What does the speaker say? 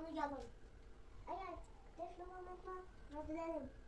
onu yaparım. Eğer telefon unutma, ne.